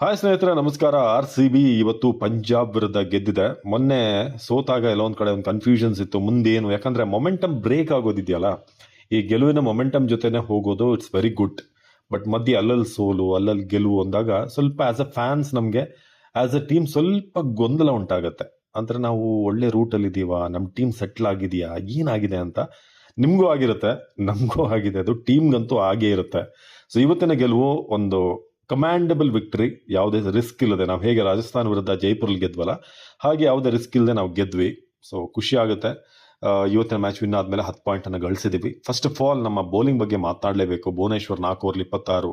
Hi ಸ್ನೇಹಿತರೆ, ನಮಸ್ಕಾರ. R C B ಇವತ್ತು ಪಂಜಾಬ್ ವಿರುದ್ಧ ಗೆದ್ದಿದೆ. ಮೊನ್ನೆ ಸೋತಾಗ ಎಲ್ಲ ಒಂದ್ ಕಡೆ ಒಂದು ಕನ್ಫ್ಯೂಷನ್ಸ್ ಇತ್ತು. ಮುಂದೇನು, ಯಾಕಂದ್ರೆ ಮೊಮೆಂಟಮ್ ಬ್ರೇಕ್ ಆಗೋದಿದೆಯಲ್ಲ, ಈ ಗೆಲುವಿನ ಮೊಮೆಂಟಮ್ ಜೊತೆನೆ ಹೋಗೋದು ಇಟ್ಸ್ ವೆರಿ ಗುಡ್ ಬಟ್ ಮಧ್ಯೆ ಅಲ್ಲಲ್ಲಿ ಸೋಲು, ಅಲ್ಲಲ್ಲಿ ಗೆಲುವು ಅಂದಾಗ ಸ್ವಲ್ಪ ಆಸ್ ಅ ಫ್ಯಾನ್ಸ್ ನಮಗೆ ಆಸ್ ಅ ಟೀಮ್ ಸ್ವಲ್ಪ ಗೊಂದಲ ಉಂಟಾಗತ್ತೆ. ಅಂದ್ರೆ ನಾವು ಒಳ್ಳೆ ರೂಟಲ್ಲಿ ಇದ್ದೀವಾ ನಮ್ಮ ಟೀಮ್ ಸೆಟ್ಲ್ ಆಗಿದೆಯಾ? ಏನಾಗಿದೆ ಅಂತ ನಿಮಗೂ ಆಗಿರುತ್ತೆ, ನಮಗೂ ಆಗಿದೆ. ಅದು ಟೀಮ್ಗಂತೂ ಆಗೇ ಇರುತ್ತೆ. ಸೊ ಇವತ್ತಿನ ಗೆಲುವು ಒಂದು ಕಮಾಂಡಬಲ್ ವಿಕ್ಟರಿ ಯಾವುದೇ ರಿಸ್ಕ್ ಇಲ್ಲದೆ, ನಾವು ಹೇಗೆ ರಾಜಸ್ಥಾನ ವಿರುದ್ಧ ಜೈಪುರಲ್ಲಿ ಗೆದ್ವಲ್ಲ, ಹಾಗೆ ಯಾವುದೇ ರಿಸ್ಕ್ ಇಲ್ಲದೆ ನಾವು ಗೆದ್ವಿ. ಸೊ ಖುಷಿ ಆಗುತ್ತೆ. ಇವತ್ತಿನ ಮ್ಯಾಚ್ ವಿನ್ ಆದಮೇಲೆ ಹತ್ತು ಪಾಯಿಂಟ್ ಅನ್ನು ಗಳಿಸಿದೀವಿ. ಫಸ್ಟ್ ಆಫ್ ಆಲ್ ನಮ್ಮ ಬೌಲಿಂಗ್ ಬಗ್ಗೆ ಮಾತಾಡಲೇಬೇಕು. ಭುವನೇಶ್ವರ್ ನಾಲ್ಕು ಓವರ್ ಇಪ್ಪತ್ತಾರು.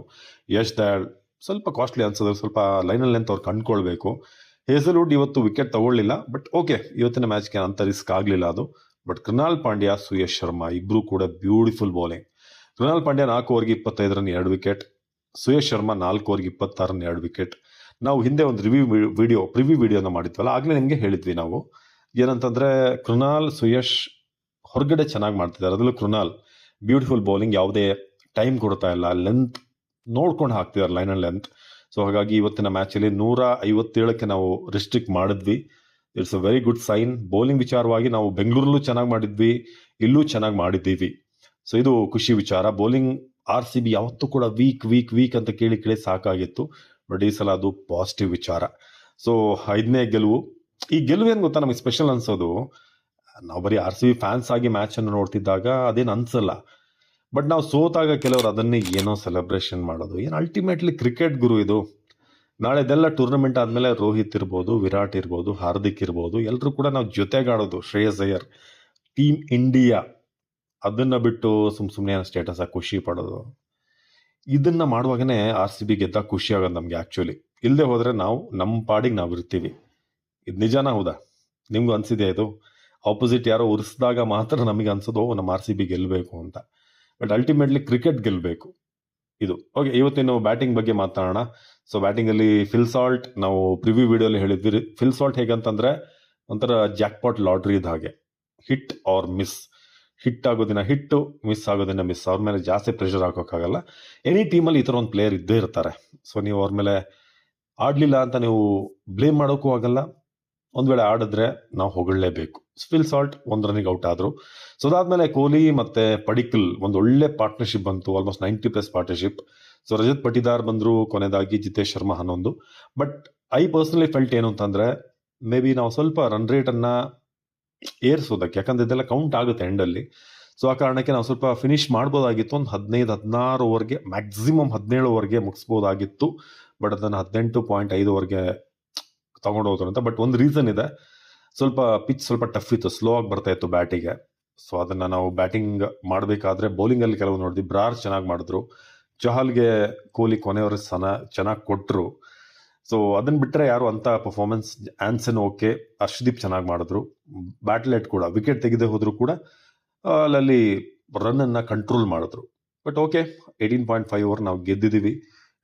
ಯಶ್ ದಯಾಳ್, ಸ್ವಲ್ಪ ಕಾಸ್ಟ್ಲಿ ಅನ್ಸೋದು, ಸ್ವಲ್ಪ ಲೈನಲ್ಲಿ ಅಂತ ಅವ್ರು ಕಂಡ್ಕೊಳ್ಬೇಕು. ಹೇಸಲ್ವುಡ್ ಇವತ್ತು ವಿಕೆಟ್ ತಗೊಳ್ಳಿಲ್ಲ ಬಟ್ ಓಕೆ ಇವತ್ತಿನ ಮ್ಯಾಚ್ಗೆ ಅಂತ ರಿಸ್ಕ್ ಆಗಲಿಲ್ಲ ಅದು. ಬಟ್ ಕೃಣಾಲ್ ಪಾಂಡ್ಯ, ಸುಯಶ್ ಶರ್ಮಾ ಇಬ್ಬರೂ ಕೂಡ ಬ್ಯೂಟಿಫುಲ್ ಬೌಲಿಂಗ್ ಕೃಣಾಲ್ ಪಾಂಡ್ಯ ನಾಲ್ಕು ಓವರ್ಗೆ ಇಪ್ಪತ್ತೈದು ರನ್ ಎರಡು ವಿಕೆಟ್ ಸುಯಶ್ ಶರ್ಮಾ ನಾಲ್ಕು ಓವರ್ಗೆ ಇಪ್ಪತ್ತಾರನ್ನ ರನ್ ಎರಡು ವಿಕೆಟ್. ನಾವು ಹಿಂದೆ ಒಂದು ರಿವ್ಯೂ ವಿಡಿಯೋ, ಪ್ರಿವ್ಯೂ ವಿಡಿಯೋನ ಮಾಡಿದ್ವಲ್ಲ, ಆಗಲೇ ನಿಮಗೆ ಹೇಳಿದ್ವಿ ನಾವು. ಏನಂತಂದ್ರೆ, ಕೃಣಾಲ್, ಸುಯಶ್ ಹೊರಗಡೆ ಚೆನ್ನಾಗಿ ಮಾಡ್ತಿದ್ದಾರೆ. ಅದರಲ್ಲೂ ಕೃಣಾಲ್, ಬ್ಯೂಟಿಫುಲ್ ಬೌಲಿಂಗ್, ಯಾವುದೇ ಟೈಮ್ ಕೊಡ್ತಾ ಇಲ್ಲ. ಲೆಂತ್ ನೋಡ್ಕೊಂಡು ಹಾಕ್ತಿದ್ದಾರೆ ಲೈನ್ ಅಂಡ್ ಲೆಂತ್. ಸೊ, ಹಾಗಾಗಿ ಇವತ್ತಿನ ಮ್ಯಾಚಲ್ಲಿ ನೂರ ಐವತ್ತೇಳಕ್ಕೆ ನಾವು ರಿಸ್ಟ್ರಿಕ್ಟ್ ಮಾಡಿದ್ವಿ. It's a very good sign. Bowling ವಿಚಾರವಾಗಿ ನಾವು ಬೆಂಗಳೂರಲ್ಲೂ ಚೆನ್ನಾಗಿ ಮಾಡಿದ್ವಿ, ಇಲ್ಲೂ ಚೆನ್ನಾಗಿ ಮಾಡಿದ್ದೀವಿ. ಸೊ, ಇದು ಖುಷಿ ವಿಚಾರ. ಬೌಲಿಂಗ್ ಆರ್ ಸಿ ಬಿ ಯಾವತ್ತೂ ಕೂಡ ವೀಕ್ ವೀಕ್ ವೀಕ್ ಅಂತ ಕೇಳಿ ಕೇಳಿ ಸಾಕಾಗಿತ್ತು. ಬಟ್ ಈ ಸಲ ಅದು ಪಾಸಿಟಿವ್ ವಿಚಾರ. ಸೊ ಐದನೇ ಗೆಲುವು. ಈ ಗೆಲುವು ಏನು ಗೊತ್ತಾ? ನಮಗೆ ಸ್ಪೆಷಲ್ ಅನ್ಸೋದು. ನಾವು ಬರೀ ಆರ್ ಸಿ ಬಿ ಫ್ಯಾನ್ಸ್ ಆಗಿ ಮ್ಯಾಚ್ ಅನ್ನು ನೋಡ್ತಿದ್ದಾಗ ಅದೇನು ಅನ್ಸಲ್ಲ. ಬಟ್ ನಾವು ಸೋತಾಗ ಕೆಲವರು ಅದನ್ನೇ ಏನೋ ಸೆಲೆಬ್ರೇಷನ್ ಮಾಡೋದು. ಏನು ಅಲ್ಟಿಮೇಟ್ಲಿ ಕ್ರಿಕೆಟ್ ಗುರು ಇದು. ನಾಳೆದೆಲ್ಲ ಟೂರ್ನಮೆಂಟ್ ಆದಮೇಲೆ ರೋಹಿತ್ ಇರ್ಬೋದು, ವಿರಾಟ್ ಇರ್ಬೋದು, ಹಾರ್ದಿಕ್ ಇರ್ಬೋದು ಎಲ್ಲರೂ ಕೂಡ ನಾವು ಜೊತೆಗಾಡೋದು. ಶ್ರೇಯಸ್ ಅಯ್ಯರ್ ಟೀಮ್ ಇಂಡಿಯಾ ಅದನ್ನ ಬಿಟ್ಟು ಸುಮ್ ಸುಮ್ಮನೆ ಸ್ಟೇಟಸ್ ಆಗಿ ಖುಷಿ ಪಡೋದು. ಇದನ್ನ ಮಾಡುವಾಗನೇ ಆರ್ ಸಿ ಬಿ ಗೆದ್ದಾಗ ಖುಷಿ ಆಗೋದು ನಮಗೆ ಆಕ್ಚುಲಿ ಇಲ್ಲದೆ ಹೋದರೆ ನಾವು ನಮ್ಮ ಪಾಡಿಗೆ ನಾವು ಇರ್ತೀವಿ. ಇದು ನಿಜಾನ ಹೌದಾ? ನಿಮ್ಗೂ ಅನ್ಸಿದೆ ಇದು? ಆಪೋಸಿಟ್ ಯಾರೋ ಉರಿಸಿದಾಗ ಮಾತ್ರ ನಮಗೆ ಅನ್ಸೋದು "ಓ, ನಮ್ಮ ಆರ್ ಸಿ ಬಿ ಗೆಲ್ಲಬೇಕು ಅಂತ. ಬಟ್ ಅಲ್ಟಿಮೇಟ್ಲಿ ಕ್ರಿಕೆಟ್ ಗೆಲ್ಲಬೇಕು ಇದು. ಓಕೆ ಇವತ್ತಿನ ಬ್ಯಾಟಿಂಗ್ ಬಗ್ಗೆ ಮಾತಾಡೋಣ ಸೊ ಬ್ಯಾಟಿಂಗ್ ಅಲ್ಲಿ ಫಿಲ್ ಸಾಲ್ಟ್ ನಾವು ಪ್ರಿವ್ಯೂ ವಿಡಿಯೋಲಿ ಹೇಳಿದ್ವಿ. ಫಿಲ್ ಸಾಲ್ಟ್ ಹೇಗಂತಂದ್ರೆ ಒಂಥರ ಜಾಕ್ಪಾಟ್ ಲಾಟ್ರಿ ಇದ್ದ ಹಾಗೆ. ಹಿಟ್ ಆರ್ ಮಿಸ್ ಹಿಟ್ ಆಗೋದಿನ ಹಿಟ್ಟು ಮಿಸ್ ಆಗೋದಿನ ಮಿಸ್ ಅವ್ರ ಮೇಲೆ ಜಾಸ್ತಿ ಪ್ರೆಷರ್ ಹಾಕೋಕ್ಕಾಗಲ್ಲ. ಎನಿ ಟೀಮಲ್ಲಿ ಈ ಥರ ಒಂದು ಪ್ಲೇಯರ್ ಇದ್ದೇ ಇರ್ತಾರೆ. ಸೊ ನೀವು ಅವ್ರ ಮೇಲೆ ಆಡಲಿಲ್ಲ ಅಂತ ನೀವು ಬ್ಲೇಮ್ ಮಾಡೋಕ್ಕೂ ಆಗಲ್ಲ. ಒಂದು ವೇಳೆ ಆಡಿದ್ರೆ ನಾವು ಹೊಗಳಲೇಬೇಕು. ಸ್ಪಿಲ್ ಸಾಲ್ಟ್ ಒಂದು ರನ್ನಿಗೆ ಔಟ್ ಆದರು. ಸೊ ಅದಾದಮೇಲೆ ಕೊಹ್ಲಿ ಮತ್ತು ಪಡಿಕಲ್ ಒಂದು ಒಳ್ಳೆ ಪಾರ್ಟ್ನರ್ಶಿಪ್ ಬಂತು. Almost ninety plus partnership so Rajat Patidar ಬಂದರು ಕೊನೆಯದಾಗಿ ಜಿತೇಶ್ ಶರ್ಮಾ ಹನ್ನೊಂದು. ಬಟ್ ಐ ಪರ್ಸನಲಿ ಫೆಲ್ಟ್ ಏನು ಅಂತಂದರೆ ಮೇ ಬಿ ನಾವು ಸ್ವಲ್ಪ ರನ್ ರೇಟನ್ನು ಏರ್ಸೋದಕ್ಕೆ, ಯಾಕಂದ್ರೆ ಇದೆಲ್ಲ ಕೌಂಟ್ ಆಗುತ್ತೆ ಎಂಡಲ್ಲಿ ಸೊ ಆ ಕಾರಣಕ್ಕೆ ನಾವು ಸ್ವಲ್ಪ ಫಿನಿಶ್ ಮಾಡ್ಬೋದಾಗಿತ್ತು. ಒಂದು ಹದಿನೈದು, ಹದಿನಾರು ಓವರ್ಗೆ ಮ್ಯಾಕ್ಸಿಮಮ್ ಹದಿನೇಳು ಓವರ್ಗೆ ಮುಗಿಸ್ಬೋದಾಗಿತ್ತು. ಬಟ್ ಅದನ್ನು ಹದಿನೆಂಟು ಪಾಯಿಂಟ್ ಐದು ತಗೊಂಡು ಅಂತ. ಬಟ್ ಒಂದು ರೀಸನ್ ಇದೆ. ಸ್ವಲ್ಪ ಪಿಚ್ ಸ್ವಲ್ಪ ಟಫ್ ಇತ್ತು. ಸ್ಲೋ ಆಗಿ ಬರ್ತಾ ಇತ್ತು ಬ್ಯಾಟಿಗೆ ಸೊ ಅದನ್ನ ನಾವು ಬ್ಯಾಟಿಂಗ್ ಮಾಡಬೇಕಾದ್ರೆ ಬೌಲಿಂಗ್ ಅಲ್ಲಿ ಕೆಲವು ನೋಡಿದ್ವಿ. ಬ್ರಾರ್ ಚೆನ್ನಾಗಿ ಮಾಡಿದ್ರು. ಚಹಲ್ಗೆ ಕೊಹ್ಲಿ ಕೊನೆಯವರ ಸನ ಚೆನ್ನಾಗಿ ಕೊಟ್ಟರು ಸೊ ಅದನ್ನ ಬಿಟ್ಟರೆ ಯಾರು ಅಂತ ಪರ್ಫಾರ್ಮೆನ್ಸ್ ಆನ್ಸನ್ ಓಕೆ ಅರ್ಷದೀಪ್ ಚೆನ್ನಾಗಿ ಮಾಡಿದ್ರು. ಬ್ಯಾಟ್ಲೆಟ್ ಕೂಡ ವಿಕೆಟ್ ತೆಗೆದೇ ಹೋದ್ರು ಕೂಡ ಅಲ್ಲಲ್ಲಿ ರನ್ ಅನ್ನ ಕಂಟ್ರೋಲ್ ಮಾಡಿದ್ರು. But okay eighteen point five over ನಾವು ಗೆದ್ದಿದ್ದೀವಿ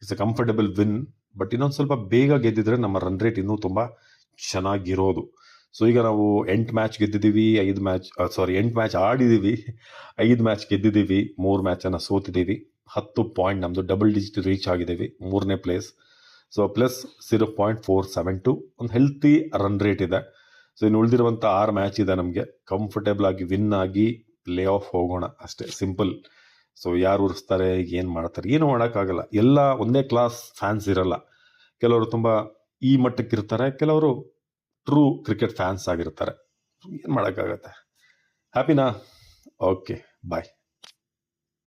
it's a comfortable win but ಇನ್ನೊಂದು ಸ್ವಲ್ಪ ಬೇಗ ಗೆದ್ದಿದ್ರೆ ನಮ್ಮ ರನ್ ರೇಟ್ ಇನ್ನೂ ತುಂಬಾ ಚೆನ್ನಾಗಿರೋದು. ಸೊ ಈಗ ನಾವು ಎಂಟು ಮ್ಯಾಚ್ ಗೆದ್ದಿದ್ದೀವಿ ಐದು ಮ್ಯಾಚ್ ಸಾರಿ ಎಂಟು ಮ್ಯಾಚ್ ಆಡಿದ್ದೀವಿ ಐದು ಮ್ಯಾಚ್ ಗೆದ್ದಿದ್ದೀವಿ ಮೂರು ಮ್ಯಾಚನ್ನು ಸೋತಿದ್ದೀವಿ ಹತ್ತು ಪಾಯಿಂಟ್ ನಮ್ಮದು ಡಬಲ್ ಡಿಜಿಟ್ ರೀಚ್ ಆಗಿದ್ದೀವಿ ಮೂರನೇ place so plus zero point four seven two ಒಂದು ಹೆಲ್ತಿ ರನ್ ರೇಟ್ ಇದೆ. ಸೊ ಇನ್ನು ಉಳಿದಿರುವಂಥ ಆರು ಮ್ಯಾಚ್ ಇದೆ ನಮಗೆ. ಕಂಫರ್ಟೇಬಲ್ ಆಗಿ ವಿನ್ ಆಗಿ ಪ್ಲೇ ಆಫ್ ಹೋಗೋಣ ಅಷ್ಟೇ. ಸಿಂಪಲ್ ಸೊ ಯಾರು ಉರಿಸ್ತಾರೆ ಏನು ಮಾಡ್ತಾರೆ, ಏನು ಮಾಡೋಕ್ಕಾಗಲ್ಲ. ಎಲ್ಲ ಒಂದೇ ಕ್ಲಾಸ್ ಫ್ಯಾನ್ಸ್ ಇರಲ್ಲ. ಕೆಲವರು ತುಂಬ ಈ ಮಟ್ಟಕ್ಕೆ ಇರ್ತಾರೆ ಕೆಲವರು ಟ್ರೂ ಕ್ರಿಕೆಟ್ ಫ್ಯಾನ್ಸ್ ಆಗಿರ್ತಾರೆ. ಏನು ಮಾಡೋಕ್ಕಾಗತ್ತೆ? ಹ್ಯಾಪಿನಾ ಓಕೆ ಬಾಯ್